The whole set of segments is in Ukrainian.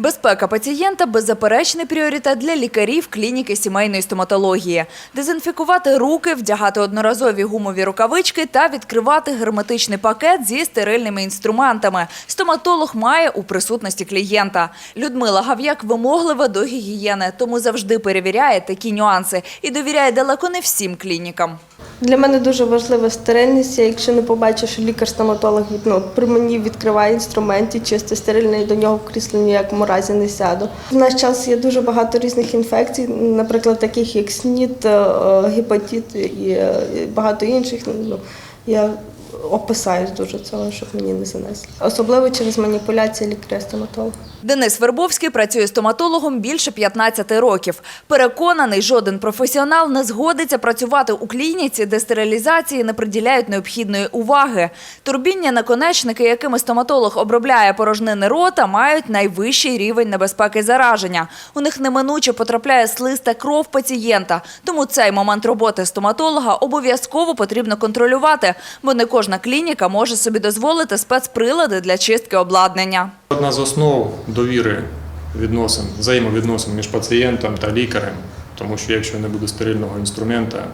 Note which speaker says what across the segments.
Speaker 1: Безпека пацієнта беззаперечний пріоритет для лікарів клініки сімейної стоматології. Дезінфікувати руки, вдягати одноразові гумові рукавички та відкривати герметичний пакет зі стерильними інструментами. Стоматолог має у присутності клієнта. Людмила Гав'як вимоглива до гігієни, тому завжди перевіряє такі нюанси і довіряє далеко не всім клінікам.
Speaker 2: Для мене дуже важлива стерильність. Я, якщо не побачу, що лікар-стоматолог ну, при мені відкриває інструмент і чисто стерильний, до нього в кріслі ніякому разі не сяду. В наш час є дуже багато різних інфекцій, наприклад, таких як СНІД, е, гепатит е, і багато інших. Ну, я опасаюсь дуже цього, щоб мені не занесли. Особливо через маніпуляції лікаря-стоматолога.
Speaker 1: Денис Вербовський працює стоматологом більше 15 років. Переконаний, жоден професіонал не згодиться працювати у клініці, де стерилізації не приділяють необхідної уваги. Турбінні наконечники, якими стоматолог обробляє порожнини рота, мають найвищий рівень небезпеки зараження. У них неминуче потрапляє слиз та кров пацієнта. Тому цей момент роботи стоматолога обов'язково потрібно контролювати, бо не кожна клініка може собі дозволити спецприлади для чистки обладнання.
Speaker 3: Одна з основ довіри відносин, взаємовідносин між пацієнтом та лікарем, тому що якщо не буде стерильного інструмента,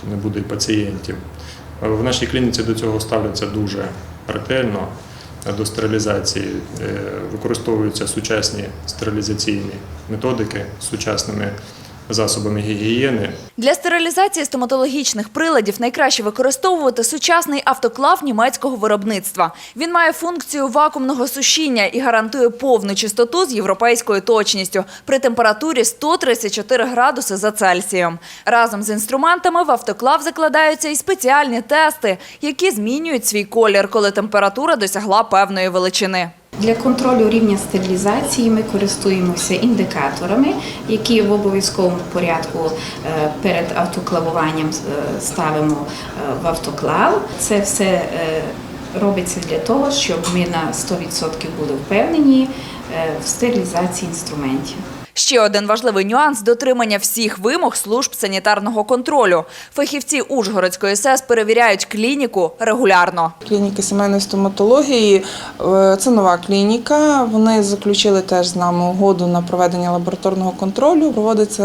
Speaker 3: то не буде і пацієнтів. В нашій клініці до цього ставляться дуже ретельно. До стерилізації Е, використовуються сучасні стерилізаційні методики з сучасними засобами гігієни.
Speaker 1: Для стерилізації стоматологічних приладів найкраще використовувати сучасний автоклав німецького виробництва. Він має функцію вакуумного сушіння і гарантує повну чистоту з європейською точністю при температурі 134 градуси за Цельсієм. Разом з інструментами в автоклав закладаються і спеціальні тести, які змінюють свій колір, коли температура досягла певної величини.
Speaker 4: Для контролю рівня стерилізації ми користуємося індикаторами, які в обов'язковому порядку е, перед автоклавуванням е, ставимо е, в автоклав. Це все робиться для того, щоб ми на 100% були впевнені в стерилізації інструментів.
Speaker 1: Ще один важливий нюанс – дотримання всіх вимог служб санітарного контролю. Фахівці Ужгородської СЕС перевіряють клініку регулярно.
Speaker 5: Клініки сімейної стоматології е, це нова клініка. Вони заключили теж з нами угоду на проведення лабораторного контролю. Проводиться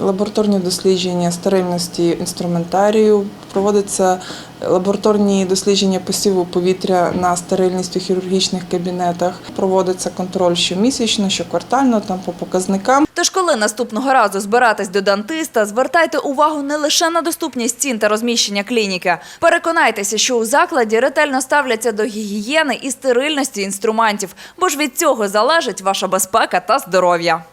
Speaker 5: лабораторні дослідження стерильності інструментарію, проводяться лабораторні дослідження посіву повітря на стерильність у хірургічних кабінетах. Проводиться контроль щомісячно, щоквартально, там по показникам.
Speaker 1: Тож, коли наступного разу збиратись до дантиста, звертайте увагу не лише на доступність цін та розміщення клініки. Переконайтеся, що у закладі ретельно ставляться до гігієни і стерильності інструментів, бо ж від цього залежить ваша безпека та здоров'я.